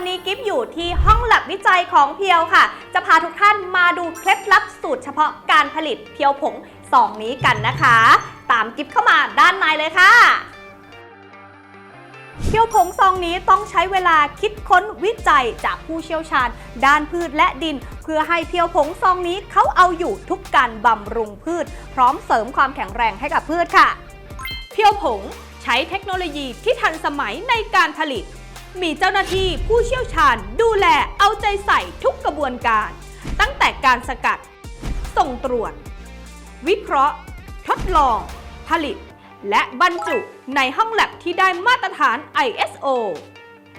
วันนี้กิฟอยู่ที่ห้องแลบวิจัยของเพียวค่ะ จะพาทุกท่านมาดูเคล็ดลับสูตรเฉพาะการผลิตเพียวผงซองนี้กันนะคะ ตามกิฟเข้ามาด้านในเลยค่ะเพียวผงซองนี้ต้องใช้เวลาคิดค้นวิจัยจากผู้เชี่ยวชาญ ด้านพืชและดิน เพื่อให้เพียวผงซองนี้เขาเอาอยู่ทุกการบำรุงพืช พร้อมเสริมความแข็งแรงให้กับพืชค่ะ เพียวผงใช้เทคโนโลยีที่ทันสมัยในการผลิต มีเจ้าหน้าที่ผู้เชี่ยวชาญดูแลเอาใจใส่ทุกกระบวนการ ตั้งแต่การสกัด ส่งตรวจ วิเคราะห์ ทดลอง ผลิต และบรรจุในห้องแลบที่ได้มาตรฐาน ISO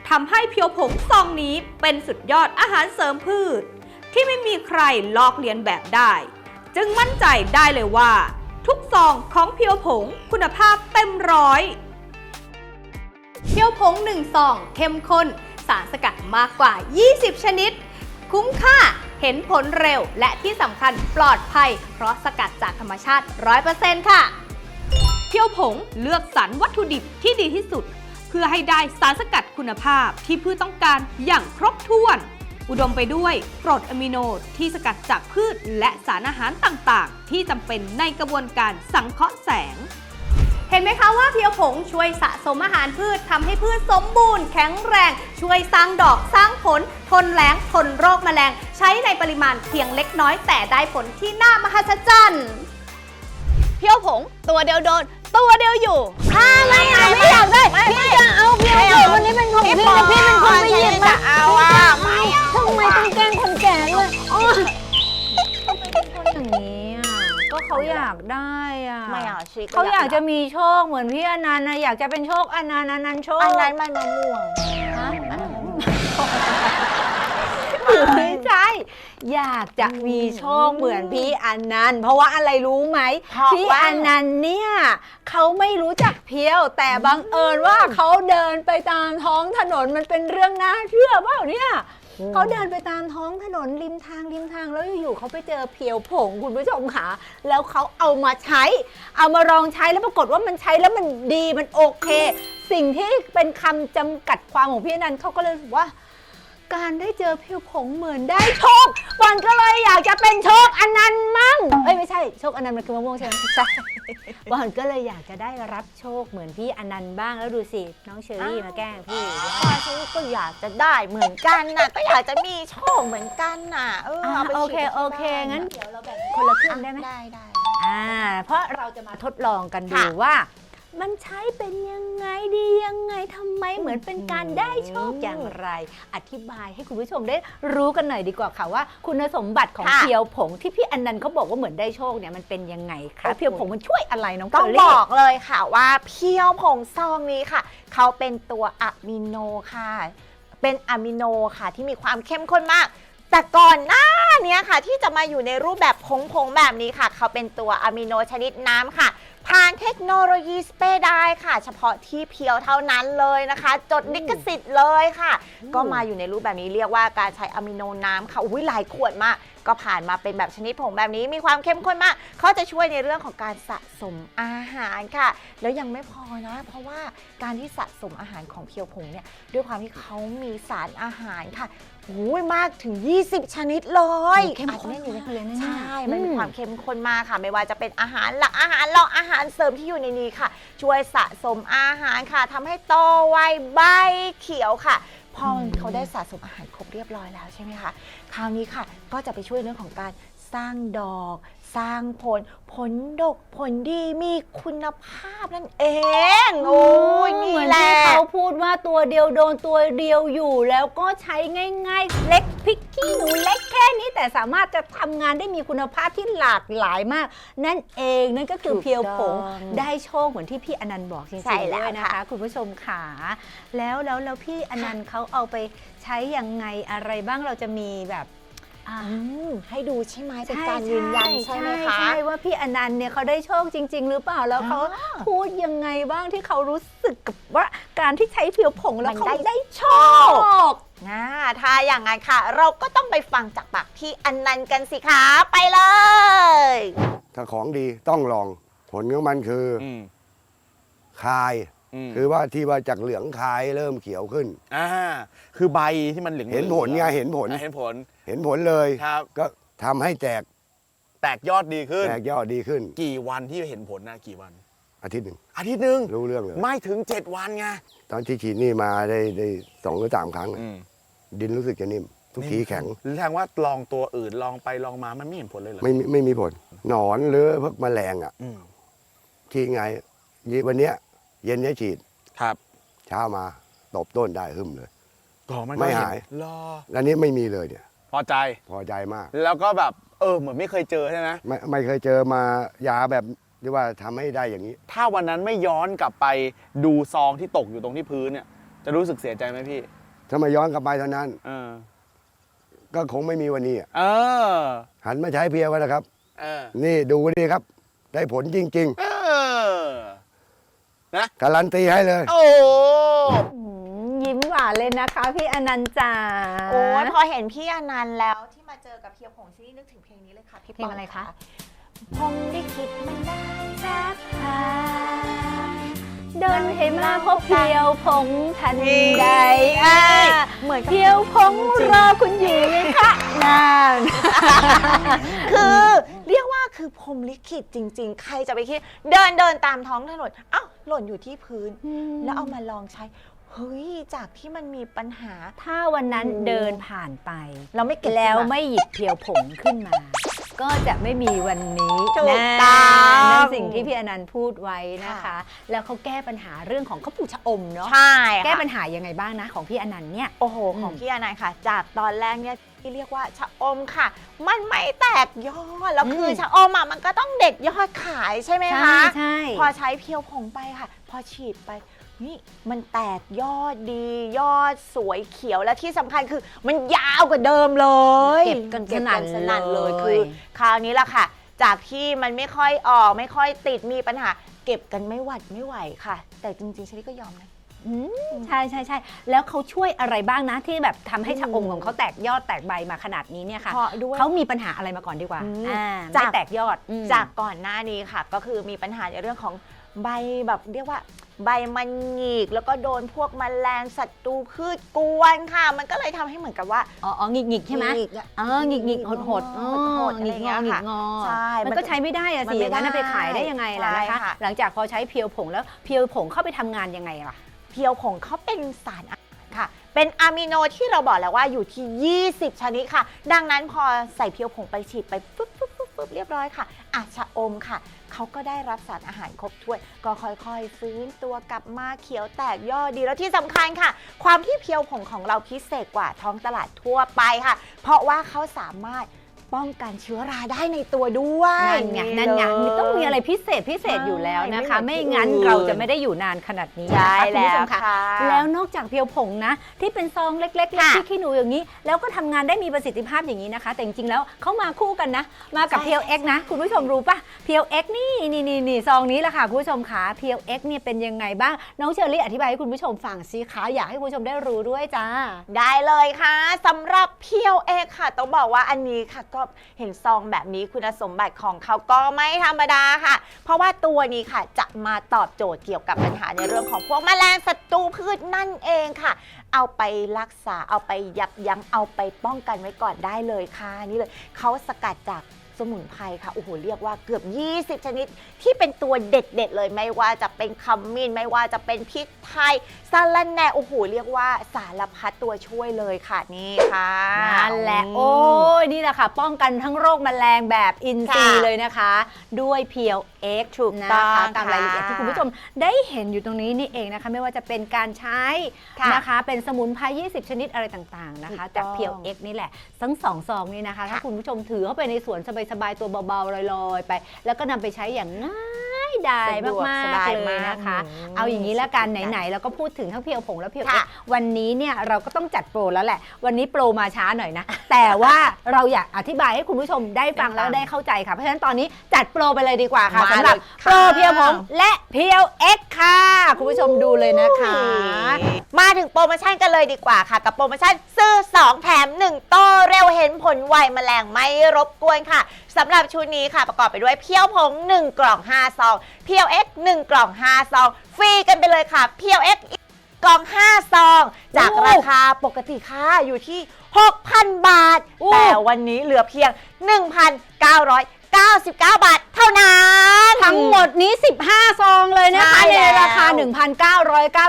ทำให้เพียวผงซองนี้เป็นสุดยอดอาหารเสริมพืช ที่ไม่มีใครลอกเลียนแบบได้ จึงมั่นใจได้เลยว่า ทุกซองของเพียวผงคุณภาพเต็มร้อย เพียวผง1ซองเข้มข้น สารสกัดมากกว่า 20 ชนิด คุ้มค่าเห็นผลเร็ว และที่สำคัญปลอดภัย เพราะสกัดจากธรรมชาติ 100%ค่ะเพียวผงเลือกสรรวัตถุดิบที่ดีที่สุด เพื่อให้ได้สารสกัดคุณภาพที่พืชต้องการอย่างครบถ้วน อุดมไปด้วยกรดอะมิโนที่สกัดจากพืชและสารอาหารต่างๆ ที่จำเป็นในกระบวนการสังเคราะห์แสง เห็นไหมคะว่าเพียวผงช่วยสะสมอาหารพืชทำให้พืชสมบูรณ์แข็งแรง ช่วยสร้างดอกสร้างผล ทนแล้งทนโรคแมลง ใช้ในปริมาณเพียงเล็กน้อย แต่ได้ผลที่น่ามหัศจรรย์เพียวผง ตัวเดียวโดน ตัวเดียวอยู่ถ้าไม่เอาไม่อยากได้พี่จะเอาเพียวผงวันนี้เป็นของพี่แต่พี่เป็นคนไม่หยิบมาเอาอะไม่ทำไมต้องแกล้งคนแก่ด้วยอย่างนี้อะก็เขาอยากได้ อะไม่เอาชิเขาอยากจะมีโชคเหมือนพี่อนันต์นะอยากจะเป็นโชคอนันต์อนันต์โชคอันนั้นมันมะม่วงฮะอันนั้นมะม่วงไม่ใช่ อยากจะมีโชคเหมือนพี่อนันต์เพราะว่าอะไรรู้ไหมเพราะพี่ว่าอนันต์เนี่ยเขาไม่รู้จักเพียว แต่บังเอิญว่าเขาเดินไปตามท้องถนนมันเป็นเรื่องน่าเชื่อเปล่าเนี่ย เขาเดินไปตามท้องถนนริมทางริมทางแล้วอยู่ๆเขาไปเจอเพียวผงคุณผู้ชมค่ะ แล้วเขาเอามาใช้ เอามาลองใช้แล้วปรากฏว่ามันใช้แล้วมันดีมันโอเค สิ่งที่เป็นคำจำกัดความของพี่อนันต์เขาก็เลยรู้สึกว่า การได้เจอเพียวผงเหมือนได้โชควันก็เลยอยากจะเป็นโชคอนันต์มั่งเอ้ยไม่ใช่โชคอนันต์มันคือมะม่วงใช่ไหมใช่วันก็เลยอยากจะได้รับโชคเหมือนพี่อนันต์บ้างแล้วดูสิน้องเชอรี่มาแกล้งพี่พ่อฉันก็อยากจะได้เหมือนกันน่ะ ก็อยากจะมีโชคเหมือนกันน่ะ เอออะเอาไปโอเคฉีดที่โอเคบ้างั้นน่ะเดี๋ยวเราแบ่งคนละครึ่งได้ไหมได้ได้อ่าเพราะเราจะมาทดลองกันดูค่ะว่า มันใช้เป็นยังไงดียังไงทำไมเหมือนเป็นการได้โชคอย่างไร อธิบายให้คุณผู้ชมได้รู้กันหน่อยดีกว่าค่ะว่า คุณสมบัติของค่ะ เพียวผงที่พี่อนันต์เขาบอกว่าเหมือนได้โชคเนี่ยมันเป็นยังไงคะโอ้โหเพียวผงมันช่วยอะไรน้องต้องเชรี่ บอกเลยค่ะว่าเพียวผงซองนี้ค่ะ เขาเป็นตัวอะมิโนค่ะ เป็นอะมิโนค่ะที่มีความเข้มข้นมาก แต่ก่อนหน้าเนี้ยค่ะ ที่จะมาอยู่ในรูปแบบผงๆแบบนี้ค่ะ เขาเป็นตัวอะมิโนชนิดน้ำค่ะ ผ่านเทคโนโลยีสเปรย์ได้ค่ะ เฉพาะที่เพียวเท่านั้นเลยนะคะ จดลิขสิทธิ์เลยค่ะ ก็มาอยู่ในรูปแบบนี้เรียกว่าการใช้อะมิโนน้ำค่ะอุ้ยหลายขวดมาก ก็ผ่านมาเป็นแบบชนิดผงแบบนี้มีความเข้มข้นมาก เขาจะช่วยในเรื่องของการสะสมอาหารค่ะ แล้วยังไม่พอนะ เพราะว่าการที่สะสมอาหารของเพียวผงเนี่ยด้วยความที่เขามีสารอาหารค่ะอุ้ยมากถึง 20 ชนิดเลยเข้มข้นอัดแอยู่ในมากเลยนะเนี่ยใช่ มันมีอืมความเข้มข้นมากค่ะ ไม่ว่าจะเป็นอาหารหลักอาหารรองอาหารเสริมที่อยู่ในนี้ค่ะ ช่วยสะสมอาหารค่ะทำให้โตไวใบเขียวค่ะ พอเขาได้สะสมอาหารครบเรียบร้อยแล้วใช่ไหมคะ คราวนี้ค่ะ ก็จะไปช่วยเรื่องของการสร้างดอก สร้างผลผลดกผลดีมีคุณภาพนั่นเอง โอ้ยเหนี่มือนแหละที่เขาพูดว่าตัวเดียวโดนตัวเดียวอยู่แล้วก็ใช้ง่าย ๆ เล็กพริกขี้หนูเล็กแค่นี้แต่สามารถจะทำงานได้มีคุณภาพที่หลากหลายมาก นั่นเองนั่นก็คือถูกเพียวผงต้องได้โชคเหมือนที่พี่อนันต์บอกจริงใช่ๆแล้ว ด้วยนะคะค่ะคุณผู้ชมขาแล้วแล้วแล้วพี่อนันต์เขาเอาไปใช้ยังไงอะไรบ้างเราจะมีแบบอ่าอืม ให้ดูใช่ไหมเป็นการยืนยันใช่ไหมคะใช่ว่าพี่อนันต์เนี่ยเขาได้โชคจริง ๆ หรือเปล่าแล้วเขาอ่าพูดยังไงบ้างที่เขารู้สึกกับว่าการที่ใช้เพียวผงแล้วมันเขาได้ได้โชคนะถ้าอย่างนั้นค่ะ เราก็ต้องไปฟังจากปากพี่อันนันต์กันสิคะไปเลย ถ้าของดีต้องลอง ผลของมันคือออืมคายมคือว่าที่ว่าจากเหลืองคายเริ่มเขียวขึ้นอ่าคือใบที่มันเหลืองๆเห็นผลไงเห็นผลอะเห็นผล เห็นผลเลยครับ ก็ทำให้แตกแตกยอดดีขึ้น แตกยอดดีขึ้น กี่วันที่เห็นผลนะกี่วัน อาทิตย์หนึ่งอาทิตย์หนึ่งรู้เรื่องเลย ไม่ถึงเจ็ดวันไงตอนที่ฉีดนี่มาได้ได้สองหรือสามครั้งอืมดินรู้สึกจะนิ่ม ทุกทีแข็ง หรือแสดงว่าลองตัวอื่นลองไปลองมามันไม่เห็นผลเลยเหรอไม่มีไม่มีผล หนอนหรือพวกแมลงอะอืมที่ไงยี่วันเนี้ย เย็นเนี้ยฉีดครับเช้ามาตบต้นได้หึมเลยต่อมันไม่ก็เนหายรอ อันนี้ไม่มีเลยเนี่ย พอใจ พอใจมาก แล้วก็แบบเออเหมือนไม่เคยเจอใช่ไหมไม่ไม่เคยเจอมายาแบบที่ว่าทำให้ได้อย่างนี้ ถ้าวันนั้นไม่ย้อนกลับไปดูซองที่ตกอยู่ตรงที่พื้นเนี่ย จะรู้สึกเสียใจไหมพี่ถ้ามาย้อนกลับไปเท่านั้นเออก็คงไม่มีวันนี้อะเออ หันมาใช้เพียวกันนะครับเออนี่ดูนี่ครับ ได้ผลจริงเออๆการันตีให้เลย โอ้อืมยิ้มหวาน เลยนะคะพี่อนันต์จ๋าโอ้ยพอเห็นพี่อนันต์แล้วที่มาเจอกับเพียวผงซีรีส์นึกถึงเพลงนี้เลยค่ะพี่เพลงอะไรคะพงได้คิดมันได้สักทางเดินให้มาพบเพียวผงทันใดอะเหมือนเพียวผงรอคุณอยู่เลยค่ะนานคือเรียกว่าคือพรมลิขิตจริง ๆ ใครจะไปคิด เดินเดินตามท้องถนนเอ้าหล่นอยู่ที่พื้น แล้วเอามาลองใช้เฮ้ยจากที่มันมีปัญหา ถ้าวันนั้นโอ้เดินผ่านไป เราไม่เก็บแล้วขึ้นมาไม่หยิบเพียวผงขึ้นมา ก็จะไม่มีวันนี้ถูกนะต้องนั่นสิ่งที่พี่อนันต์พูดไว้นะคะค่ะแล้วเขาแก้ปัญหาเรื่องของข้าวปูชะอมเนาะใช่ค่ะแก้ปัญหายังไงบ้างนะของพี่อนันต์เนี่ยโอ้โหอืมของพี่อนันต์ค่ะ จากตอนแรกเนี่ยที่เรียกว่าชะอมค่ะ มันไม่แตกยอด แล้วคือชะอมอะมันก็ต้องเด็ดยอดขายใช่ไหมคะใช่พอใช้เพียวผงไปค่ะ พอฉีดไป นี่มันแตกยอดดียอดสวยเขียวและที่สำคัญคือ มันยาวกว่าเดิมเลยเก็บกันสนั่นสนั่นเลยเลย คือ คราวนี้ล่ะค่ะ จากที่มันไม่ค่อยออก ไม่ค่อยติดมีปัญหา เก็บกันไม่หวัดไม่ไหวค่ะ แต่จริงๆชลิดก็ยอมนะ อืมใช่ใช่ใช่แล้วเขาช่วยอะไรบ้างนะที่แบบทำให้ชะอมอืมของเขาแตกยอดแตกใบมาขนาดนี้เนี่ยค่ะเพราะด้วย เขามีปัญหาอะไรมาก่อนดีกว่าอืมอ่าจาก ไม่แตกยอดอืม จากก่อนหน้านี้ค่ะ ก็คือมีปัญหาในเรื่องของ ใบแบบเรียกว่า ใบมันหงิกแล้วก็โดนพวกแมลงศัตรูพืชกวนค่ะ มันก็เลยทำให้เหมือนกับว่าอ๋ออ๋อหงิกหงิกใช่ไหมหงิกอะอ๋อหงิกหงิกหดหดอ๋อหดๆหงิกงออะไรอย่างหเงี้งิยกงอใช่มันก็ใช้ไม่ได้อะมันสิไม่อย่างนั้นเอาไปได้ขายได้ยังไงล่ะนะใช่คะค่ะ หลังจากพอใช้เพียวผงแล้วเพียวผงเข้าไปทำงานยังไงล่ะ เพียวผงเขาเป็นสารอาหารค่ะ เป็นอะมิโนที่เราบอกแล้วว่าอยู่ที่ 20 ชนิดค่ะ ดังนั้นพอใส่เพียวผงไปฉีดไปปุ๊บ ปุ๊บเรียบร้อยค่ะอาชะอมค่ะ เขาก็ได้รับสารอาหารครบถ้วนก็ค่อยๆ ฟื้นตัวกลับมาเขียวแตกยอดดีแล้วที่สำคัญค่ะ ความที่เพียวผงของเราพิเศษกว่าท้องตลาดทั่วไปค่ะ เพราะว่าเขาสามารถ ป้องกันเชื้อราได้ในตัวด้วยนั่นไงนั่นไงมีต้องมีอะไรพิเศษพิเศษอยู่แล้วนะคะใช่ไม่ไม่เหมือนที่งั้นอื่น เราจะไม่ได้อยู่นานขนาดนี้ใช่นะคะคุณผู้ชมแล้วค่ะ แล้วนอกจากเพียวผงนะ ที่เป็นซองเล็กๆค่ะที่ขี้หนูอย่างนี้ แล้วก็ทำงานได้มีประสิทธิภาพอย่างนี้นะคะ แต่จริงๆแล้วเขามาคู่กันนะ มากับใช่ เพียวเอ็กนะ คุณผู้ชมรู้ปะเพียวเอ็กนี่นี่นี่นี่ซองนี้แหละค่ะคุณผู้ชมขาเพียวเอ็กเนี่ยเป็นยังไงบ้างน้องเชอรี่อธิบายให้คุณผู้ชมฟังสิคะอยากให้คุณผู้ชมได้รู้ด้วยจ้า ได้เลยค่ะสำหรับเพียวเอกค่ะ ต้องบอกว่าอันนี้ค่ะ ก็เห็นซองแบบนี้คุณสมบัติของเขาก็ไม่ธรรมดาค่ะ เพราะว่าตัวนี้ค่ะจะมาตอบโจทย์เกี่ยวกับปัญหาในเรื่องของพวกแมลงศัตรูพืชนั่นเองค่ะ เอาไปรักษาเอาไปยับยั้งเอาไปป้องกันไว้ก่อนได้เลยค่ะนี่เลยเขาสกัดจาก สมุนไพรค่ะโอ้โหเรียกว่าเกือบ 20 ชนิดที่เป็นตัวเด็ดๆ เลยไม่ว่าจะเป็นขมิ้นไม่ว่าจะเป็นพริกไทยสาลันแหน่โอ้โหเรียกว่าสารพัดตัวช่วยเลยค่ะนี่ค่ะนั่นแหละโอ้ยนี่แหละค่ะ ป้องกันทั้งโรคแมลงแบบอินทรีย์ค่ะเลยนะคะ ด้วยเพียวเอ็กถูกนะต้อคะงตามรายละเอียดค่ะที่คุณผู้ชมได้เห็นอยู่ตรงนี้นี่เองนะคะ ไม่ว่าจะเป็นการใช้ค่ะนะคะ เป็นสมุนไพร20 ชนิดอะไรต่างๆนะคะถูกต้องจากเพียวเอ็กนี่แหละทั้งสองซองนี่นะคะ ถ้าค่ะคุณผู้ชมถือเข้าไปในสวนสบายสบายตัวเบาๆลอยๆ ไป แล้วก็นำไปใช้อย่างง่าย ดายสะดวกมาสกบายๆเลยมากนะคะอืมเอาอย่างนี้แล้วกันสุดยอดไหนๆแล้วก็พูดถึงทั้งเพียวผงและเพียวเอ็ค่ะกวันนี้เนี่ยเราก็ต้องจัดโปรแล้วแหละ วันนี้โปรมาช้าหน่อยนะ แต่ว่าเราอยากอธิบายให้คุณผู้ชมได้ฟังได้ฟังแล้วได้เข้าใจค่ะ เพราะฉะนั้นตอนนี้จัดโปรไปเลยดีกว่าค่ะมาสำหรับเลยโปรค่ะเพียวผงและเพียวเอ็กค่ะ คุณผู้ชมดูเลยนะคะ มาถึงโปรโมชั่นกันเลยดีกว่าค่ะ กับโปรโมชั่นซื้อ 2 แถม 1 โตเร็วเห็นผลนไวแมลงไม่รบกวนค่ะสำหรับชุดนี้ค่ะประกอบไปด้วยเพียวผง 1 กล่อง 5 ซอง เพียวเอ็ก1กล่อง 5 ซอง ฟรีกันไปเลยค่ะ เพียวเอ็กกล่อง 5 ซอง จากราคาปกติค่ะอยู่ที่ 6,000 บาท แต่วันนี้เหลือเพียง 1,999 บาท เท่านั้น ทั้งหมดนี้ 15 ซองเลยนะคะใช่ในแล้ว ราคา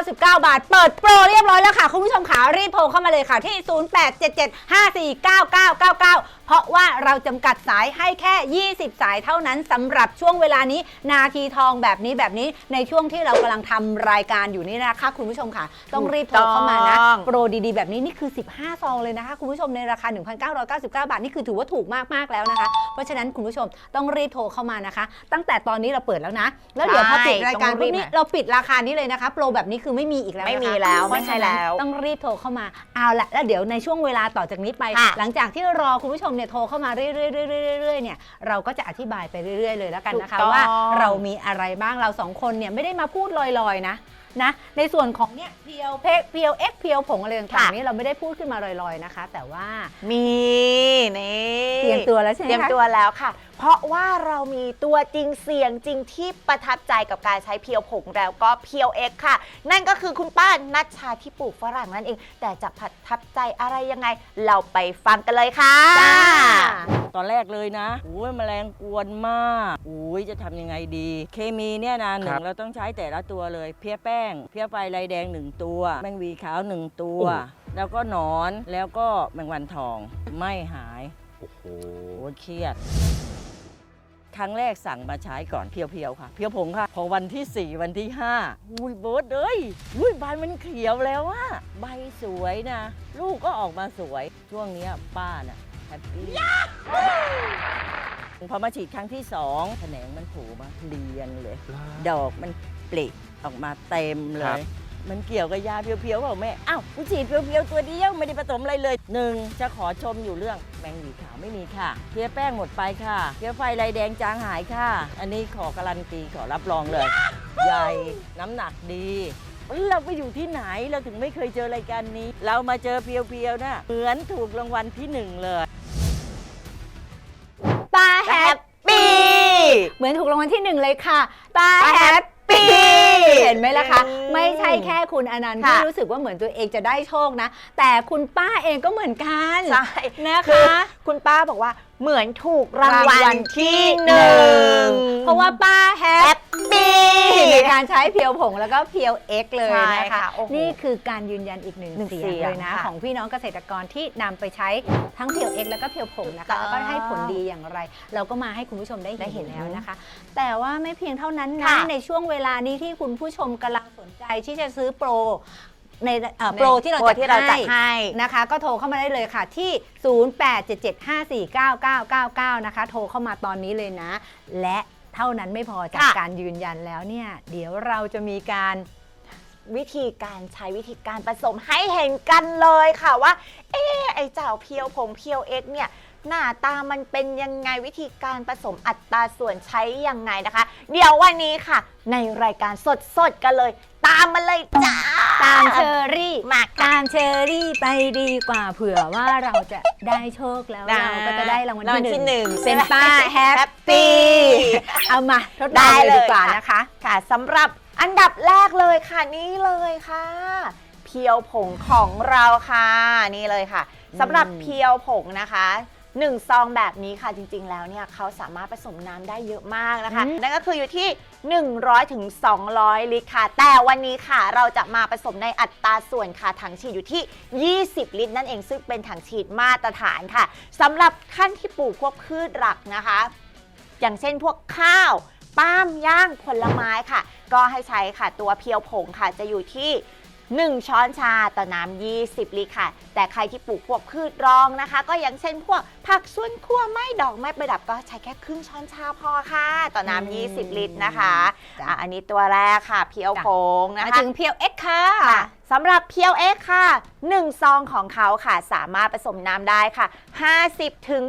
1,999 บาท เปิดโปรเรียบร้อยแล้วค่ะ คุณผู้ชมขารีบโทรเข้ามาเลยค่ะที่ 0877549999 เพราะว่าเราจำกัดสายให้แค่ 20 สายเท่านั้นสำหรับช่วงเวลานี้ นาทีทองแบบนี้แบบนี้ในช่วงที่เรากำลังทำรายการอยู่นี่นะคะ คุณผู้ชมค่ะ ต้องรีบโทรเข้ามานะต้อง โปรดีๆ แบบนี้นี่คือ 15 ซองเลยนะคะ คุณผู้ชมในราคา 1,999 บาท นี่คือถือว่าถูกมาก ๆ แล้วนะคะ เพราะฉะนั้นคุณผู้ชมต้องรีบโทรเข้ามานะคะ ตั้งแต่ตอนนี้เราเปิดแล้วนะ แล้วเดี๋ยวพอปิดรายการต้องรีปุ๊บบนี้หน่อยเราปิดราคานี้เลยนะคะ โปรแบบนี้คือไม่มีอีกแล้วนะคะไม่มีแล้วเพราะฉะนั้นไม่ใช่แล้ว ต้องรีบโทรเข้ามาเอาละแล้วเดี๋ยวในช่วงเวลาต่อจากนี้ไปค่ะหลังจากที่รอคุณผู้ชมเนี่ยโทรเข้ามาเรื่อยๆเรื่อยๆเรื่อยๆเนี่ยเราก็จะอธิบายไปเรื่อย ๆ เลยแล้วกันนะคะถูกต้องว่าเรามีอะไรบ้างเราสองคนเนี่ยไม่ได้มาพูดลอยๆนะนะในส่วนของเนี่ยเพียวเพกเพียวเอ็กเพียวผงอะไรต่างค่ะๆนี่เราไม่ได้พูดขึ้นมาลอยๆนะคะ แต่ว่ามีนี่เตรียมตัวแล้วใช่ไหมเตรียมคะตัวแล้วค่ะ เพราะว่าเรามีตัวจริงเสียงจริงที่ประทับใจกับการใช้เพียวผงแล้วก็เพียวเอ็กค่ะ นั่นก็คือคุณป้านัชชาที่ปลูกฝรั่งนั่นเอง แต่จะประทับใจอะไรยังไง เราไปฟังกันเลยค่ะจ้าตอนแรกเลยนะโอ้ยแมลงกวนมากโอ้ยจะทำยังไงดี เคมีเนี่ยนะหนึ่ครังบเราต้องใช้แต่ละตัวเลย เพี้ยแป้ง เพี้ยไฟลายแดงหนึ่งตัว แมงวีขาวหนึ่งตัวแล้วก็หนอนแล้วก็แมงวันทองไม่หายโอ้โหโอ้ยเครียด ครั้งแรกสั่งมาใช้ก่อนเพียวๆค่ะ เพียวผงค่ะ พอวันที่ 4 วันที่ 5อุ้ยเบิร์ดเลยอุ้ยใบมันเขียวแล้วอะใบสวยนะ ลูกก็ออกมาสวย ช่วงเนี้ยป้าน่ะแฮปปี้พอมาฉีดครั้งที่สองแขนงมันโผล่มาเรียงเลย ดอกมันปลิออกมาเต็มเลครับย มันเกี่ยวกับยาเพียวๆเปล่าแม่ อ้าวกูฉีดเพียวๆตัวเดียวไม่ได้ผสมอะไรเลยหนึ่งจะขอชมอยู่เรื่องแมงหวีขาวไม่มีค่ะเพี้ยแป้งหมดไปค่ะเพี้ยไฟลายแดงจางหายค่ะ อันนี้ขอการันตีขอรับรองเลย ใหญ่ น้ำหนักดีเราไปอยู่ที่ไหนเราถึงไม่เคยเจอรายการนี้ เรามาเจอเพียวๆนะเหมือนถูกรางวัลที่หนึ่งเลยตาแฮแฮปปปี้ เหมือนถูกรางวัลที่หนึ่งเลยค่ะ ตาตาแฮแฮปปปี้ เห็นไหมล่ะคะอืมไม่ใช่แค่คุณอนันต์ค่ะที่รู้สึกว่าเหมือนตัวเองจะได้โชคนะ แต่คุณป้าเองก็เหมือนกันใช่นะคือคะคุณป้าบอกว่าเหมือนถูกรางวัรางวัลลที่หนึ่งเพราะว่าป้าแฮแฮป ปปี้ในการใช้เพียวผงแล้วก็เพียวเอ็กเลยใช่นะคะค่ะโอ้โหนี่คือการยืนยันอีกหนึ่งหนึ่งเสียงเสียงเลยนะ ค่ะของพี่น้องเกษตรกรที่นำไปใช้ทั้งเพียวเอ็กแล้วก็เพียวผงนะถูคะกต้แล้องวก็ให้ผลดีอย่างไร เราก็มาให้คุณผู้ชมได้ได้เห็เห็นนแล้วนะคะ แต่ว่าไม่เพียงเท่านั้นนะค่ะในช่วงเวลานี้ที่คุณผู้ชมกำลังสนใจที่จะซื้อโปรในเอ่อในโปรที่เราโปรที่เราจัจัดดให้ นะคะ ก็โทรเข้ามาได้เลยค่ะที่ 0877549999 นะคะ โทรเข้ามาตอนนี้เลยนะ และ เท่านั้นไม่พอจากค่ะ การยืนยันแล้วเนี่ย เดี๋ยวเราจะมีการวิธีการใช้วิธีการผสมให้เห็นกันเลยค่ะว่า เอ๊ะไอ้เจ้าเพียวผงเพียวเอ็กเนี่ย หน้าตามันเป็นยังไงวิธีการผสมอัตราส่วนใช้ยังไงนะคะ เดี๋ยววันนี้ค่ะ ในรายการสดๆกันเลย ตามมาเลยจ้าตามเชอรี่มาค่ะตามเชอรี่ไปดีกว่าเผื่อว่าเราจะได้โชคแล้วได้เราก็จะได้รางวัลรางวัลที่ที่หหนึ่นึ่งงเป็นป้าใช่ไหมแฮปปี้ Happy เอามาทดลได้องเลยเลยดีกว่าค่ะนะคะ ค่ะสำหรับอันดับแรกเลยค่ะนี่เลยค่ะ เพียวผงของเราค่ะ นี่เลยค่ะสำหรับเพียวผงนะคะ หนึ่งซองแบบนี้ค่ะจริง ๆ แล้วเนี่ยเขาสามารถผสมน้ำได้เยอะมากนะคะอืมนั่นก็คืออยู่ที่ 100ถึง200 ลิตรค่ะ แต่วันนี้ค่ะเราจะมาผสมในอัตราส่วนค่ะถังฉีดอยู่ที่ 20 ลิตร นั่นเองซึ่งเป็นถังฉีดมาตรฐานค่ะสำหรับขั้นที่ปลูกพวกพืชหลักนะคะ อย่างเช่นพวกข้าว ป้าล์มย่างผลไม้ค่ะ ก็ให้ใช้ค่ะตัวเพียวผงค่ะจะอยู่ที่ 1 ช้อนชาต่อน้ำ20 ลิตรค่ะ แต่ใครที่ปลูกพวกพืชรองนะคะ ก็อย่างเช่นพวกผักสวนครัวไม้ดอกไม้ประดับก็ใช้แค่ครึ่งช้อนชาพอค่ะ ต่อน้ำ20 ลิตรนะคะจ้ะอะอันนี้ตัวแรกค่ะเพียวผงนะมาคะ ถึงเพียวเอ็กค่ะ ค่ะสำหรับเพียวเอ็กค่ะ 1 ซองของเขาค่ะ สามารถผสมน้ำได้ค่ะ 50ถึง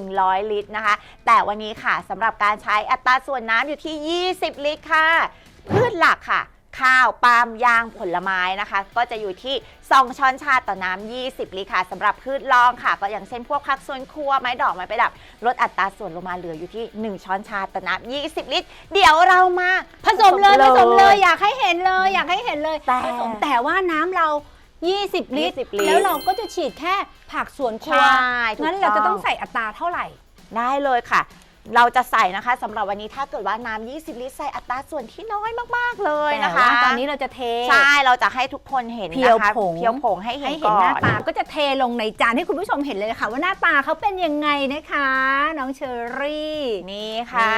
100 ลิตรนะคะ แต่วันนี้ค่ะสำหรับการใช้อัตราส่วนน้ำอยู่ที่ 20 ลิตรค่ะ พืชหลักค่ะ ข้าวปาล์มยางผลไม้นะคะ ก็จะอยู่ที่ 2 ช้อนชาต่อน้ำ 20 ลิตรค่ะสำหรับพืชรองค่ะ ก็อย่างเช่นพวกผักสวนครัวไม้ดอกไม้ประดับ ลดอัตราส่วนลงมาเหลืออยู่ที่ 1 ช้อนชาต่อน้ำ 20 ลิตร เดี๋ยวเรามาผสมเลยผสมเลยอยากให้เห็นเลยอยากให้เห็นเลยแต่ผสมแต่ว่าน้ำเรา 20 ลิตร 20ลิตร แล้วเราก็จะฉีดแค่ผักสวนครัวใช่ถูกงั้นเราจะต้ต้อองงใส่อัตราเท่าไหร่ ได้เลยค่ะ เราจะใส่นะคะสำหรับวันนี้ถ้าเกิดว่าน้ำ20 ลิตรใส่อัตราส่วนที่น้อยมากๆเลยแต่นะคะว่าตอนนี้เราจะเท ใช่เราจะให้ทุกคนเห็นเพียวนะคะผง เพียวผงให้เห็นให้เห็นก่อหน้าตาก็จะเทลงในจานให้คุณผู้ชมเห็นเลยค่ะ ว่าหน้าตาเขาเป็นยังไงนะคะ น้องเชอรี่นี่ค่ะ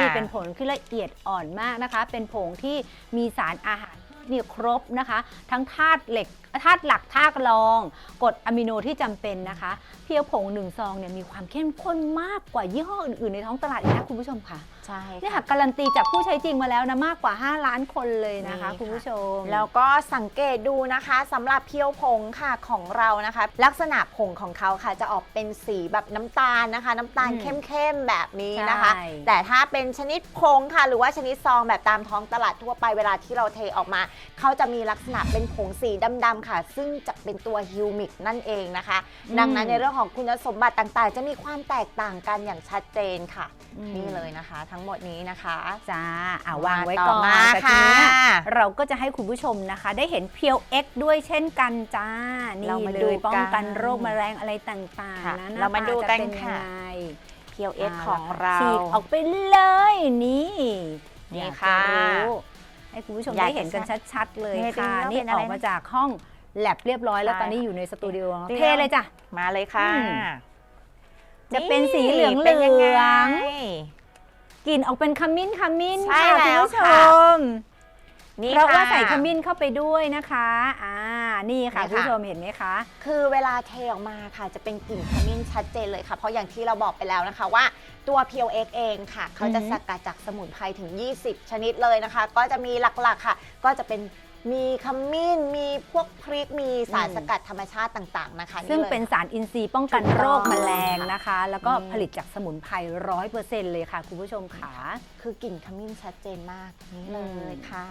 นี่เป็นผงที่ละเอียดอ่อนมากนะคะ เป็นผงที่มีสารอาหารเนี่ยครบนะคะ ทั้งธาตุเหล็ก ธาตุหลักธาตุรองกรดอะมิโนที่จำเป็นนะคะเพียวผงหนึ่งซองเนี่ยมีความเข้มข้นมากกว่ายี่ห้ออื่นๆในท้องตลาดอีกนะคุณผู้ชมค่ะใช่นี่ค่ะค่ะการันตีจากผู้ใช้จริงมาแล้วนะมากกว่า 5 ล้านคนเลยนะคะนี่ค่ะคุณผู้ชม แล้วก็สังเกตดูนะคะสำหรับเพียวผงค่ะของเรานะคะ ลักษณะผงของเขาค่ะจะออกเป็นสีแบบน้ำตาลนะคะ น้ำตาลอืมเข้มๆแบบนี้นะคะใช่แต่ถ้าเป็นชนิดผงค่ะ หรือว่าชนิดซองแบบตามท้องตลาดทั่วไปเวลาที่เราเทออกมาเขาจะมีลักษณะเป็นผงสีดำๆค่ะ ซึ่งจะเป็นตัวฮิวมิกนั่นเองนะคะ ดังนั้นในเรื่องของคุณสมบัติต่างๆ จะมีความแตกต่างกันอย่างชัดเจนค่ะอืมนี่เลยนะคะ ทั้งหมดนี้นะคะจ้าอ่าวางไว้ต่อก่อนมาแต่ทีเนี้ยค่ะ เราก็จะให้คุณผู้ชมนะคะ ได้เห็นเพียว X ด้วยเช่นกันจ้า นี่เรามาเลดูยป้องกักันนโรคแมลงอะไรต่างค่ะๆนะหเรามาตดูจะกันเป็นค่ะยังไงเพียวเอสาของเราฉีกออกไปเลยนี่นี่อยากจค่ะรู้ให้คุณผู้ชมอยากได้เห็นกันจะชัด ๆ เลยนี่ค่ะจริงๆแล้วนี่เป็นออะไรอกมานะจากห้อง แลบเรียบร้อยแล้วใช่ ตอนนี้อยู่ในสตูดิโอเดี๋ยวเทเลยจ้ะ มาเลยค่ะอืมจะเป็นสีเหลืองๆ ป็นยังไงกลิ่นออกเป็นขมิ้นขมิ้นใช่ค่ะคุณแล้วผู้ชค่ะ มนี่เพราะว่าค่ ใส่ขมิ้นเข้าไปด้วยนะคะอ่านี่ค่ะนี่ค่ะ คุณผู้ชมเห็นไหมคะ คือเวลาเทออกมาค่ะ จะเป็นกลิ่นขมิ้นชัดเจนเลยค่ะ เพราะอย่างที่เราบอกไปแล้วนะคะว่าตัว p พียวเเองค่ะ เขาจะอือหืสอกัดจากสมุนไพรถึง 20 ชนิดเลยนะคะ ก็จะมีหลักๆค่ะ ก็จะเป็น มีขมิ้น มีพวกพริก มีสารสกัดธรรมชาติต่างๆนะคะซึ่งลยเป็นสารอินทรีย์ป้องกันถูกต้องโรคแมลงนะคะ แล้วก็อืมผลิตจากสมุนไพรร้อยเปอร์เซ็นต์เลยค่ะ คุณผู้ชมขาคือกลิ่นขมิ้นชัดเจนมากนี่เลอืมยค่ะ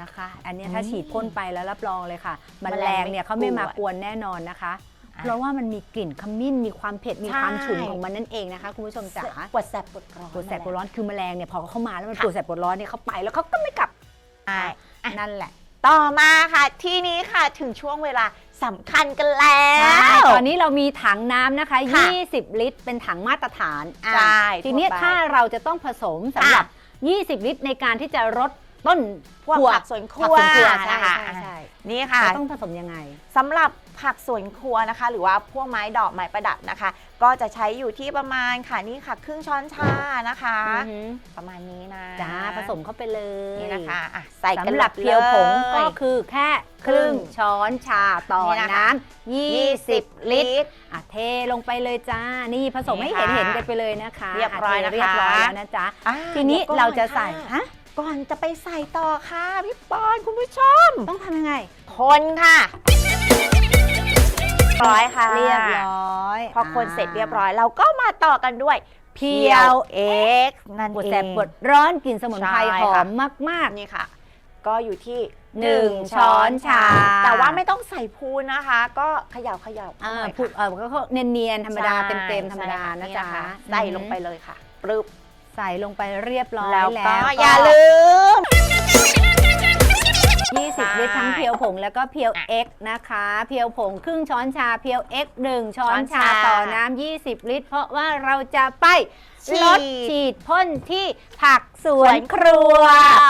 นะคะ อันเนี้ยถ้าอืมฉีดพ่นไปแล้วรับรองเลยค่ะแมแมลลงงไม่เนี่ยเขาไม่กลัวมากวนแน่นอนนะคะอะเพราะว่ามันมีกลิ่นขมิ้นมีความเผ็ดมีความใช่ฉุนของมันนั่นเองนะคะคุณผู้ชมจ๋าปวดแสบปวดร้อนปวดแสบปวดร้อนคือแมลงเนี่ยพอเขาเข้ามาแล้วมันค่ะปวดแสบปวดร้อนเนี่ยเขาไปแล้วเขาก็ไม่กลับใช่ นั่นแหละ ต่อมาค่ะ ที่นี้ค่ะถึงช่วงเวลาสำคัญกันแล้ใช่ว ตอนนี้เรามีถังน้ำนะคะ ค่ะ20 ลิตร เป็นถังมาตรฐานอะใช่ทีเนี้ยทั่วไปถ้าเราจะต้องผสมสำหรับ 20 ลิตรในการที่จะรด ต้นพวกถั่ผักสวนครัผักวสวนครัวใช่นะคะใช่ใช่ นี่ค่ะเราต้องผสมยังไง สำหรับผักสวนครัวนะคะ หรือว่าพวกไม้ดอกไม้ประดับนะคะ ก็จะใช้อยู่ที่ประมาณค่ะนี่ค่ะ ครึ่งช้อนชานะคะ อือหือประมาณนี้นะจ้าผสมเข้าไปเลยนี่นะคะอะใส่กันสำหรับเพียวผงลก็คือแค่ครึ่งช้อนชาต่อนี่นะคะ น้ำ20 ลิตรอะเทลงไปเลยจ้า นี่ผสมให้นี่เห็นค่ะเห็นกันไปเลยนะคะเรียบร้อยะนะคะเรียบร้อยแล้วนะจ๊ะ อะทีนี้ดี๋ยวก่อเราจะใส่ค่ฮะ ก่อนจะไปใส่ต่อค่ะพี่ปอนคุณผู้ชม ต้องทำยังไง คนค่ะ ร้อยค่ะเรียบร้อยพอคนเสร็จเรียบร้อยเราก็มาต่อกันด้วยเพียเพียววเอ็กนั่นปวดเองแสบปวดร้อนกลิ่นสมุนไพรใช่หอค่ะมมากนี่ค่ะ ก็อยู่ที่หนึ่งช้อนชา แต่ว่าไม่ต้องใส่พูนนะคะ ก็เขย่าเขย่าๆอ่าหน่อยพูดค่ะเออก็เนียนๆธรรมดาใช่เต็มๆธรรมดาใช่นะค่จ๊ะคใส่ลงไปเลยค่ะปรึบ ใส่ลงไปเรียบร้อยแล้วแล้วก็อย่าลืม 20ลิตรทั้งเพียวผงแล้วก็เพียวอะ X นะคะ เพียวผงครึ่งช้อนชาเพียว X 1ช้อนช้อนชาชาต่อน้ำ20 ลิตร เพราะว่าเราจะไปฉีด ลดฉีดพ่นที่ผักสวนครัว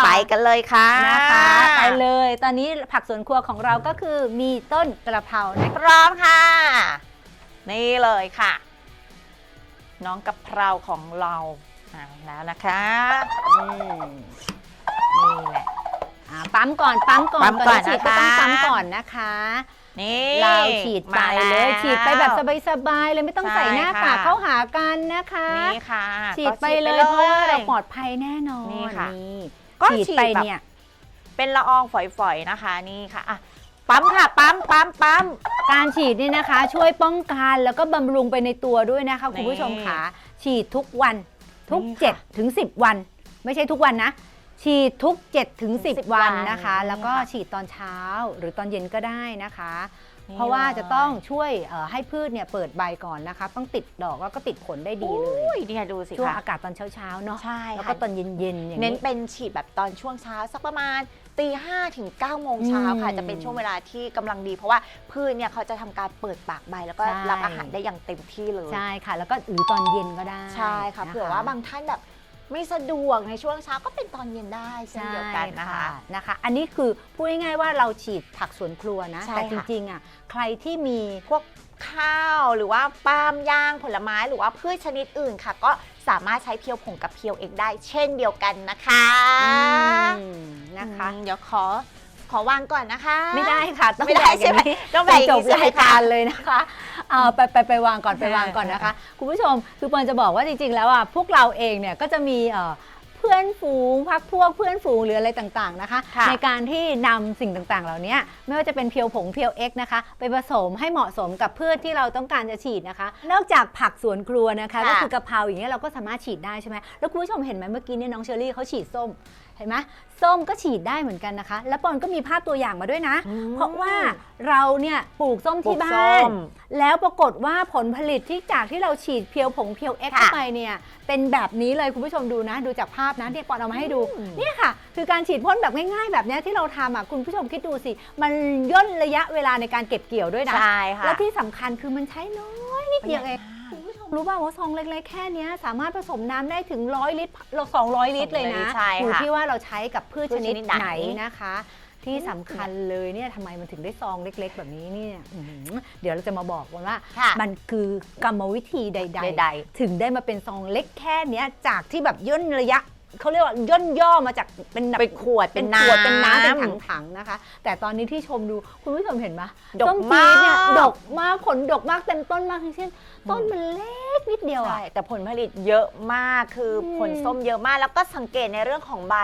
ไปกันเลยค่ะ นะคะไปเลย ตอนนี้ผักสวนครัวของเราก็คือมีต้นกระเพรานะคะพร้อมค่ะ นี่เลยค่ะ น้องกะเพราของเรา อ่าแล้วนะคะอืมนี่แหละ อ่าปั๊มก่อนปั๊มก่อนปั๊มก่อนจะฉีดนะคะก็ต้องปั๊มก่อนนะคะ นี่เราฉีดไปมาเลแวยฉีดไปแบบสบายๆเลยไม่ต้องใช่ใส่หน้าค่ะปากเข้าหากันนะคะ นี่ค่ะฉีดก็ไปเลยเพราะว่าเราปลอดภัยแน่นอนนี่ค่ะ นี่ก็ฉีดฉีดไปแบบ เนี่ย เป็นละอองฝอยๆนะคะนี่ค่ะอะปั๊มค่ะ ปั๊มปั๊มปั๊ม การฉีดนี่นะคะ ช่วยป้องกันแล้วก็บำรุงไปในตัวด้วยนะคะนี่คุณผู้ชมค่ะฉีดทุกวัน ทุกนี่ค่ะ7ถึง10 วัน ไม่ใช่ทุกวันนะ ฉีดทุก7ถึง10 10วันนะคะวันแล้วก็ค่ะฉีดตอนเช้าหรือตอนเย็นก็ได้นะคะนี่เพราะว่าเลยจะต้องช่วยเอ่อให้พืชเนี่ยเปิดใบก่อนนะคะ ต้องติดดอกแล้วก็ติดผลได้ดีเลยอุ้ยเนี่ยดูสิช่วงคะอากาศตอนเช้าๆเนาะใช่แล้วค่ะก็ตอนเย็นๆอย่างเน้นนี้เป็นฉีดแบบตอนช่วงเช้าสักประมาณ ตีห้าถึง9ก้าโมงเช้าค่ะอืมจะเป็นช่วงเวลาที่กำลังดี เพราะว่าพืชเนี่ยเขาจะทำการเปิดปากใบแล้วก็ใช่ รับอาหารได้อย่างเต็มที่เลยใช่ค่ะ แล้วก็หรือตอนเย็นก็ได้ใช่ค่ะนเผื่อว่าบางท่านแบบไม่สะดวกในช่วงเช้าก็เป็นตอนเย็นได้เช่นเดียวกันนะคะ นะคะ อันนี้คือพูดง่ายๆว่าเราฉีดผักสวนครัวนะ ใช่แต่จค่ะ ริงๆอะใครที่มีพวกข้าวหรือว่าปาล์มย่างผลไม้หรือว่าพืชชนิดอื่นค่ะ ก็สามารถใช้เพียวผงกับเพียวเอกได้เช่นเดียวกันนะคะ อืม นะคะอืมเดี๋ยวขอขอวางก่อนนะคะ ไม่ได้ค่ะ ต้องไม่ได้แบ่งอย่างนี้ใช่ไหมต้องแบ่งจบอย่างนี้รายใช่ไหมคะการเลยนะคะเอาไปไปไปวางก่อนไปวางก่อนนะคะ คุณผู้ชมคือเปิลจะบอกว่าจริงๆ แล้วอะพวกเราเองเนี่ยก็จะมีเอ่อเพื่อนฝูงพักพวกเพื่อนฝูงหรืออะไรต่างๆนะคะค่ะในการที่นำสิ่งต่างๆ เหล่านี้ไม่ว่าจะเป็นเพียวผงเพียวเอ็กนะคะ ไปผสมให้เหมาะสมกับพืชที่เราต้องการจะฉีดนะคะ นอกจากผักสวนครัวนะคะค่ะก็คือกะเพราอย่างเงี้ยเราก็สามารถฉีดได้ใช่ไหมแล้วคุณผู้ชมเห็นไหมเมื่อกี้เนี่ยน้องเชอรี่เขาฉีดส้ม เห็นไหมส้มก็ฉีดได้เหมือนกันนะคะ แล้วปอนก็มีภาพตัวอย่างมาด้วยนะอืมเพราะว่าเราเนี่ยปลูกส้มที่ปลูกบ้าส้นมแล้วปรากฏว่าผลผลิตที่จากที่เราฉีดเพียวผงเพียวเอ็กค่ะเข้าไปเนี่ยเป็นแบบนี้เลยคุณผู้ชมดูนะ ดูจากภาพนะที่ปอนเอามาให้ดูอืมเนี่ยค่ะ คือการฉีดพ่นแบบง่ายๆ แบบเนี้ยที่เราทำอะคุณผู้ชมคิดดูสิ มันย่นระยะเวลาในการเก็บเกี่ยวด้วยนะใช่ค่ะและที่สำคัญคือมันใช้น้อยนิดเดียวเองคุณผู้ชม รู้ป่าวว่าซองเล็กๆ แค่เนี้ยสามารถผสมน้ำได้ถึงร้อยลิตรเราสองร้อยลิตรเลยนะ ใช่อยู่ค่ะที่ว่าเราใช้กับพืชพืชชนิดชนิดไหน ไหนนะคะ ที่สำคัญเลยเนี่ยทำไมมันถึงได้ซองเล็ก ๆ แบบนี้เนี่ยอื้อหือเดี๋ยวเราจะมาบอกกันว่า ค่ะมันคือกรรมวิธีใด ใดๆ ถึงได้มาเป็นซองเล็กแค่เนี้ยจากที่แบบย่นระยะเขาเรียกว่าย่นย่อมาจากเป็นแบบ เป็นขวดเป็นขวดเป็นน้ำเป็นน้ำถังๆนะคะ แต่ตอนนี้ที่ชมดูคุณผู้ชมเห็นไหมดกส้จี๊ดเนี่ยมาก ดกมากผลดกมากเต็มต้นมากทั้งสิ้น ต้นมันเล็กนิดเดียวใช่อะแต่ผลผลิตเยอะมากคืออมผลส้มเยอะมาก แล้วก็สังเกตในเรื่องของใบ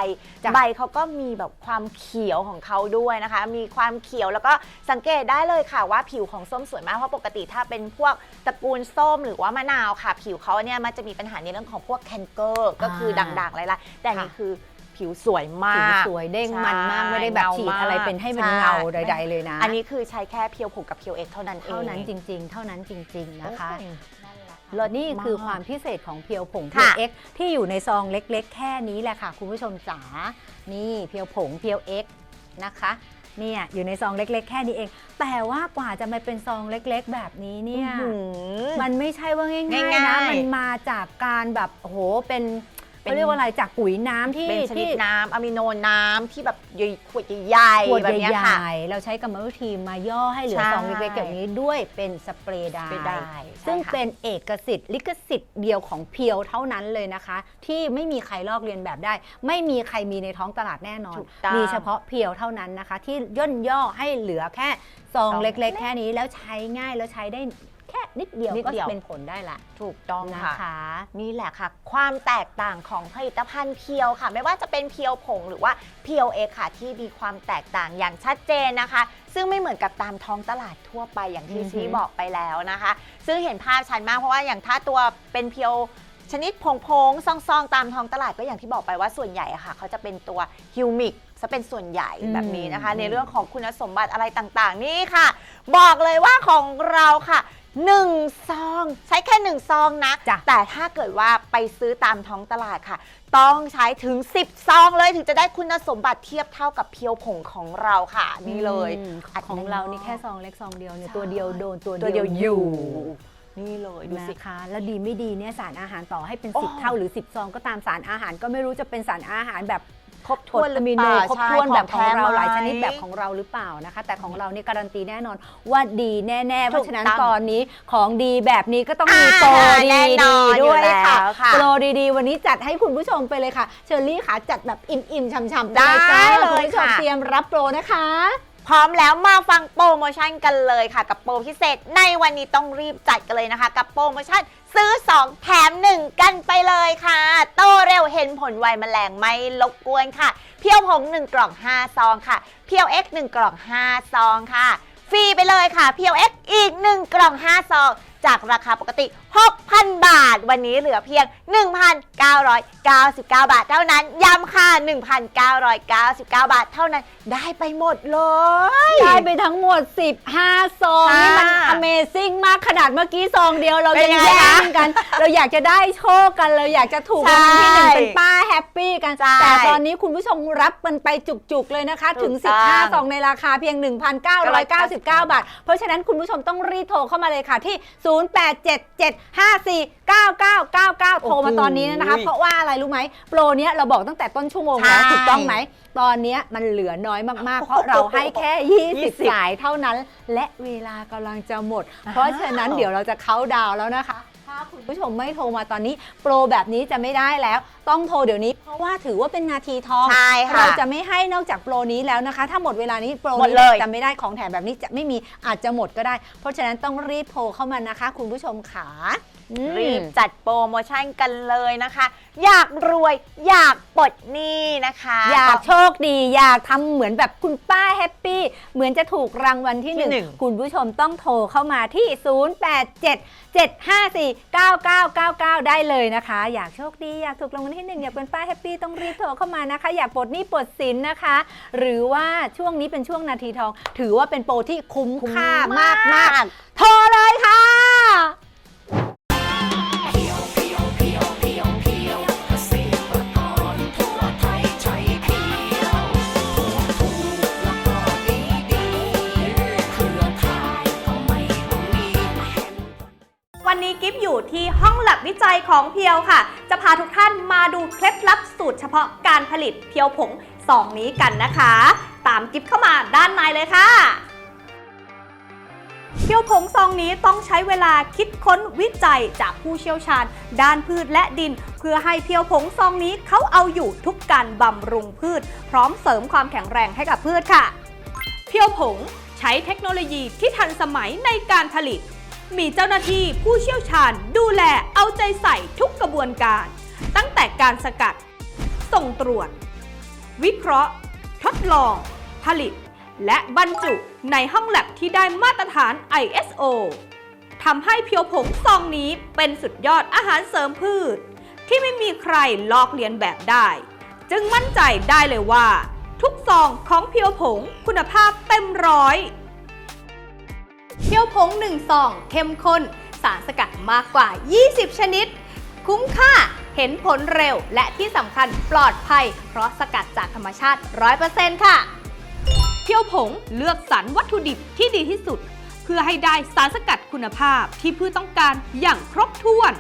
จ้ะ ใบเขาก็มีแบบความเขียวของเขาด้วยนะคะ มีความเขียวแล้วก็สังเกตได้เลยค่ะว่าผิวของส้มสวยมากเพราะปกติถ้าเป็นพวกตระกูลส้มหรือว่ามะนาวค่ะ ผิวเขาเนี่ยมันจะมีปัญหาในเรื่องของพวกแคนเกอร์ก็คือด่างๆอะไรล่ะแต่อันนี่คือ ผิวสวยมาผิวก สวยเด้งมันมากไม่ได้แบบฉีดอะไรเป็นให้เป็นใช่เงาใด ๆ เลยนะอันนี้คือใช้แค่เพียวผงกับเพียวเอกเท่านั้นเองเท่านั้นจริง ๆ เท่านั้นจริง ๆ นะคะ โอ้ยนั่นแหละและนี่คือมกความพิเศษของเพียวผงค่ะเพียวเอ็กที่อยู่ในซองเล็กๆ แค่นี้แหละค่ะ คุณผู้ชมจ๋า นี่เพียวผงเพียวเอ็กนะคะ เนี่ยอยู่ในซองเล็กๆ แค่นี้เอง แต่ว่ากว่าจะมาเป็นซองเล็กๆ แบบนี้เนี่ย อื้อหือ มันไม่ใช่ว่าง่ายๆง่านะ ยๆมันมาจากการแบบโอ้โหเป็น เป็น เขาเรียกว่าอะไรจากปุ๋ยน้ำที่เป็นชนิดที่น้ำอะมิโนน้ำที่แบบใหญ่ขวดใหญ่ๆขวดแบบเนี้ยใหค่ะ ญ่ๆเราใช้กรรมวิธีมาย่อให้เหลือใช่ซองเล็กๆแบบนี้ด้วยเป็นสเปรย์ไดเป็นได้ร์ใช่ซึ่งค่ะ เป็นเอกสิทธิ์ลิขสิทธิ์เดียวของเพียวเท่านั้นเลยนะคะ ที่ไม่มีใครลอกเลียนแบบได้ ไม่มีใครมีในท้องตลาดแน่นอน ถูกต้องมีเฉพาะเพียวเท่านั้นนะคะ ที่ย่นย่อให้เหลือแค่ซองซองเล็ก ๆ แค่นี้แล้วใช้ง่ายแล้วใช้ได้แค่นิดเดียวนิดก็เดียว เป็นผลได้ละ ถูกต้องนะค่ะ คะ นี่แหละค่ะ ความแตกต่างของผลิตภัณฑ์เพียวค่ะ ไม่ว่าจะเป็นเพียวผงหรือว่าเพียวเอกค่ะที่มีความแตกต่างอย่างชัดเจนนะคะ ซึ่งไม่เหมือนกับตามท้องตลาดทั่วไปอย่างที่อือหือ ชี้บอกไปแล้วนะคะ ซึ่งเห็นภาพชัดมากเพราะว่าอย่างถ้าตัวเป็นเพียวชนิดผงผงๆซองๆ ตามท้องตลาดก็อย่างที่บอกไปว่าส่วนใหญ่อะค่ะเขาจะเป็นตัวฮิวมิกจะเป็นส่วนใหญ่แบบนี้นะคะ ในเรื่องของคุณสมบัติอะไรต่างๆ นี่ค่ะ บอกเลยว่าของเราค่ะ หนึ่งซอง ใช้แค่หนึ่งซองนะ จ้ะ แต่ถ้าเกิดว่าไปซื้อตามท้องตลาดค่ะ ต้องใช้ถึง 10 ซองเลยถึงจะได้คุณสมบัติเทียบเท่ากับเพียวผงของเราค่ะ นี่เลยอืมอัดของในหม้อเรานี่แค่ซองเล็กซองเดียวเนี่ยใช่ตัวเดียวโดนตัวตัวเดียวอยู่อยู่ นี่เลยดูสิ นะคะแล้วดีไม่ดีเนี่ยสารอาหารต่อให้เป็น โอ้ 10 เท่าหรือ 10 ซองก็ตามสารอาหารก็ไม่รู้จะเป็นสารอาหารแบบ ครบถ้วนหรืออะมิเปโนล่าครบใช่ถ้วนแบบของเราแท้ไหมหลายชนิดแบบของเราหรือเปล่านะคะ แต่ของเรานี่การันตีแน่นอนว่าดีแน่ๆ เพราะฉะนั้นถูกต้องตอนนี้ของดีแบบนี้ก็ต้องมีอ่าโปรแน่ดีนอนๆด้วยอยู่ค่ะแล้วค่ะโปรดีๆ วันนี้จัดให้คุณผู้ชมไปเลยค่ะ เชอรี่ค่ะจัดแบบอิ่มๆช่ำๆปได้จ้าเลยคุณผู้ชมค่ะเตรียมรับโปรนะคะพร้อมแล้วมาฟังโปรโมชั่นกันเลยค่ะ กับโปรพิเศษในวันนี้ต้องรีบจัดกันเลยนะคะ กับโปรโมชั่น ซื้อ 2 แถม 1 กันไปเลยค่ะ โตเร็วเห็นผลไวแมลงไม่รบกวนค่ะ เพียวผง 1 กล่อง 5 ซองค่ะ เพียว X 1กล่อง 5 ซองค่ะ ฟรีไปเลยค่ะ เพียว X อีก 1 กล่อง 5 ซอง จากราคาปกติ 6,000 บาท วันนี้เหลือเพียง 1,999 บาท เท่านั้น ย้ำค่ะ 1,999 บาท เท่านั้น ได้ไปหมดเลย ได้ไปทั้งหมด 15 ซองค่ะนี่มัน Amazing มากขนาดเมื่อกี้ซองเดียวเราเป็นยังไงแย่คะงกัน เราอยากจะได้โชคกัน เราอยากจะถูกใช่รางวัลที่หนึ่งเป็นป้าแฮปปี้กันใช่แต่ตอนนี้คุณผู้ชมรับมันไปจุกๆเลยนะคะ ถึงถูกต้อง15 ซองในราคาเพียง 1,999 บาท เพราะฉะนั้นคุณผู้ชมต้องรีบโทรเข้ามาเลยค่ะที่0877549999 โทรมาตอนนี้นะคะ เพราะว่าอะไรรู้ไหมโปรเนี้ยเราบอกตั้งแต่ต้นชั่วโมงแล้วใช่ ถูกต้องไหม ตอนเนี้ยมันเหลือน้อยมาก ๆ เพราะเราให้แค่ 20 สายเท่านั้น และเวลากำลังจะหมด เพราะฉะนั้นเดี๋ยวเราจะเข้าน์ดาวน์แล้วนะคะ ถ้าคุณผู้ชมไม่โทรมาตอนนี้ โปรแบบนี้จะไม่ได้แล้ว ต้องโทรเดี๋ยวนี้ เพราะว่าถือว่าเป็นนาทีทองใช่ค่ะเราจะไม่ให้นอกจากโปรนี้แล้วนะคะ ถ้าหมดเวลานี้โปรหมดนี้เลย จะไม่ได้ของแถมแบบนี้จะไม่มีอาจจะหมดก็ได้ เพราะฉะนั้นต้องรีบโทรเข้ามานะคะ คุณผู้ชมขาอืม รีบจัดโปรโมชั่นกันเลยนะคะ อยากรวยอยากปลดหนี้นะคะอยากโชคดีอยากทำเหมือนแบบคุณป้าแฮปปี้ เหมือนจะถูกรางวัลที่หนึ่งที่หนึ่งคุณผู้ชมต้องโทรเข้ามาที่ 0877549999 ได้เลยนะคะ อยากโชคดี อยากถูกรางวัลที่หนึ่งอยากเป็นป้าแฮปปี้ต้องรีบโทรเข้ามานะคะ อยากปลดหนี้ปลดสินนะคะ หรือว่าช่วงนี้เป็นช่วงนาทีทอง ถือว่าเป็นโปรที่คุ้มค่ามากมากๆโทรเลยค่ะ วันนี้กิฟอยู่ที่ห้องแลบวิจัยของเพียวค่ะ จะพาทุกท่านมาดูเคล็ดลับสูตรเฉพาะการผลิตเพียวผงซองนี้กันนะคะ ตามกิฟเข้ามาด้านในเลยค่ะเพียวผงซองนี้ต้องใช้เวลาคิดค้นวิจัยจากผู้เชี่ยวชาญ ด้านพืชและดิน เพื่อให้เพียวผงซองนี้เขาเอาอยู่ทุกการบำรุงพืช พร้อมเสริมความแข็งแรงให้กับพืชค่ะ เพียวผงใช้เทคโนโลยีที่ทันสมัยในการผลิต มีเจ้าหน้าที่ผู้เชี่ยวชาญดูแลเอาใจใส่ทุกกระบวนการ ตั้งแต่การสกัด ส่งตรวจ วิเคราะห์ ทดลอง ผลิต และบรรจุในห้องแลบที่ได้มาตรฐาน ISO ทำให้เพียวผงซองนี้เป็นสุดยอดอาหารเสริมพืช ที่ไม่มีใครลอกเลียนแบบได้ จึงมั่นใจได้เลยว่า ทุกซองของเพียวผงคุณภาพเต็มร้อย เพียวผง1ซองเข้มข้น สารสกัดมากกว่า 20 ชนิด คุ้มค่าเห็นผลเร็ว และที่สำคัญปลอดภัย เพราะสกัดจากธรรมชาติ 100%ค่ะเพียวผงเลือกสรรวัตถุดิบที่ดีที่สุด เพื่อให้ได้สารสกัดคุณภาพที่พืชต้องการอย่างครบถ้วน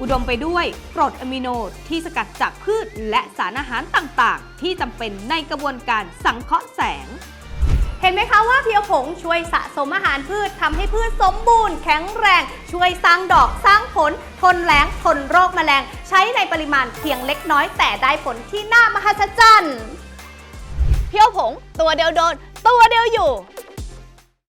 อุดมไปด้วยกรดอะมิโนที่สกัดจากพืชและสารอาหารต่างๆ ที่จำเป็นในกระบวนการสังเคราะห์แสง เห็นไหมคะว่าเพียวผงช่วยสะสมอาหารพืชทำให้พืชสมบูรณ์แข็งแรง ช่วยสร้างดอกสร้างผล ทนแรงทนโรคแมลง ใช้ในปริมาณเพียงเล็กน้อย แต่ได้ผลที่น่ามหัศจรรย์เพียวผงตัวเดียวโดน ตัวเดียวอยู่